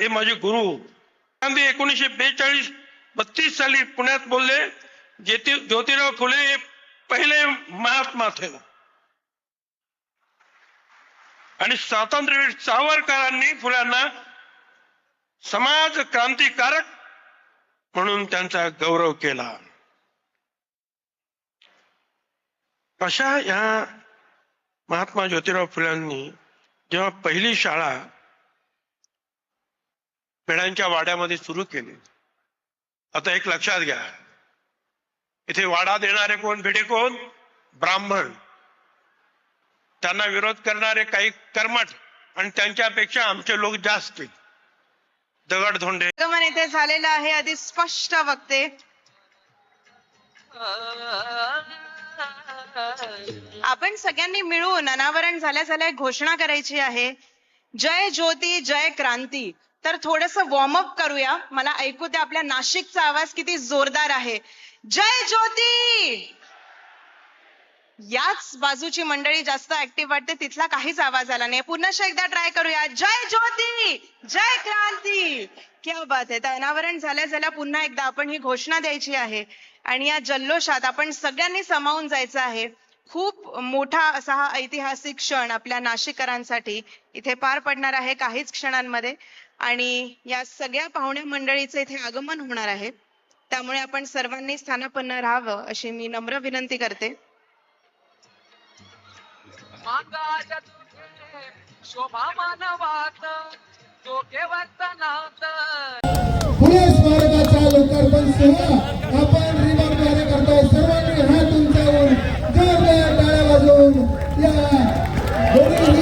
हे माझे गुरु. गांधी एकोणीसशे बेचाळीस बत्तीस साली पुण्यात बोलले ज्योति ज्योतिराव फुले हे पहिले महात्मा थे. आणि स्वातंत्र्यवीर सावरकरांनी फुल्यांना समाज क्रांतिकारक म्हणून त्यांचा गौरव केला. अशा या महात्मा ज्योतिराव फुल्यांनी जेव्हा पहिली शाळा पेड्यांच्या वाड्यामध्ये सुरू केले. आता एक लक्षात घ्या. इथे वाडा देणारे कोण भिडे कोण? ब्राह्मण. त्यांना विरोध करणारे काही कर्मठ आणि त्यांच्यापेक्षा आमचे लोक जास्त. दगडधोंडे आगमन येथे झालेलं आहे आधी स्पष्ट वक्ते आपण सगळ्यांनी मिळून अनावरण झाल्या झाल्या एक घोषणा करायची आहे. जय ज्योती जय क्रांती. तर थोडस वॉर्मअप करूया. मला ऐकू द्या आपल्या नाशिकचा आवाज किती जोरदार आहे. जय ज्योती! याच बाजूची मंडळी जास्त ऍक्टिव्ह वाटते तिथला काहीच आवाज आला नाही. पुन्हा एकदा ट्राय करूया. जय ज्योती! जय क्रांती! क्या बात आहे. तर अनावरण झाल्या झाल्या पुन्हा एकदा आपण ही घोषणा द्यायची आहे. आणि या जल्लोषात आपण सगळ्यांनी समावून जायचं आहे. खूप मोठा असा हा ऐतिहासिक क्षण आपल्या नाशिककरांसाठी इथे पार पडणार आहे काहीच क्षणांमध्ये. आणि या सगळ्या पाहुण्या मंडळीचं इथे आगमन होणार आहे. त्यामुळे आपण सर्वांनी स्थानापन्न राहावं अशी मी नम्र विनंती करते. शोभा मानवात पुणे स्मारकाचा लोकार्पण सोहळा. oldum. Ya. Doğru